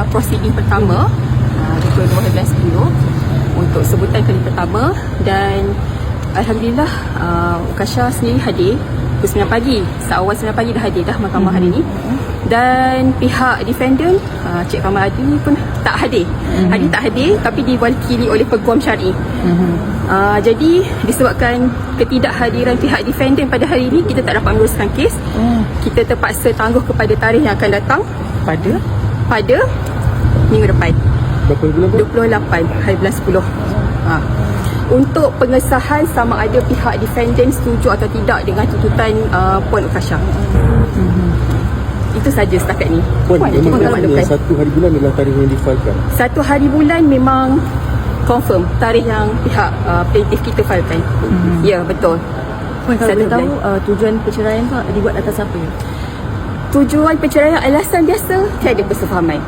adalah prosiding pertama uh, 22.10 untuk sebutan kali pertama. Dan Alhamdulillah uh, Ukasha sendiri hadir pukul 9 pagi. Seawal 9 pagi dah hadir dah mahkamah hari ini dan pihak defendant uh, Cik Kamal Adi pun tak hadir. Hadir tak hadir tapi diwakili oleh peguam syari. Uh, jadi disebabkan ketidakhadiran pihak defendant pada hari ini kita tak dapat meneruskan kes. Kita terpaksa tangguh kepada tarikh yang akan datang. Pada? Pada minggu depan Berapa bulan tu? 28 hari bulan 10 ha. untuk pengesahan sama ada pihak defendant setuju atau tidak dengan tuntutan uh, Puan Ukasha itu saja setakat ni Puan, Puan, memang kan maklumkan. satu hari bulan adalah tarikh yang difailkan. satu hari bulan memang confirm tarikh yang pihak uh, plaintiff kita filekan ya betul Puan kalau Satu boleh tahu uh, tujuan perceraian tu dibuat atas apa ya? Tujuan perceraian alasan biasa tiada persefahaman.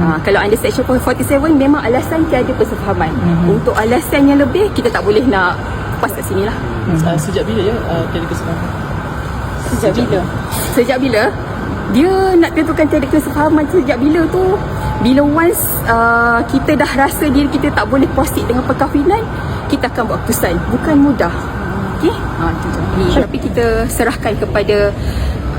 Ha, kalau anda section 47 memang alasan tiada persefahaman. Untuk alasan yang lebih kita tak boleh nak pas kat sini lah. uh, sejak bila ya uh, tiada kesepahaman? Sejak bila? Sejak bila? Dia nak tentukan tiada kesefahaman sejak bila tu bila once uh, kita dah rasa diri kita tak boleh proceed dengan perkahwinan kita akan buat keputusan bukan mudah okey ha tu je. tapi kita serahkan kepada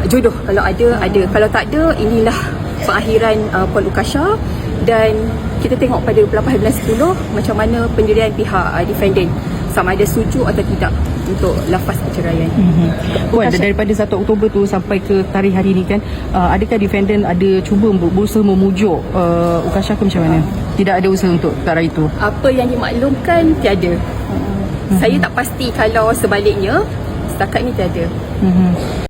jodoh kalau ada ada kalau tak ada inilah pengakhiran uh, Puan Ukasha dan kita tengok pada 8 hari bulan 10 macam mana pendirian pihak uh, defendant sama ada setuju atau tidak untuk lafaz perceraian. Puan daripada 1 Oktober tu sampai ke tarikh hari ni kan uh, adakah defendant ada cuba ber- berusaha memujuk uh, Ukasha ke macam mana? Tidak ada usaha untuk arah itu. apa yang dimaklumkan tiada. Saya tak pasti kalau sebaliknya setakat ni tiada.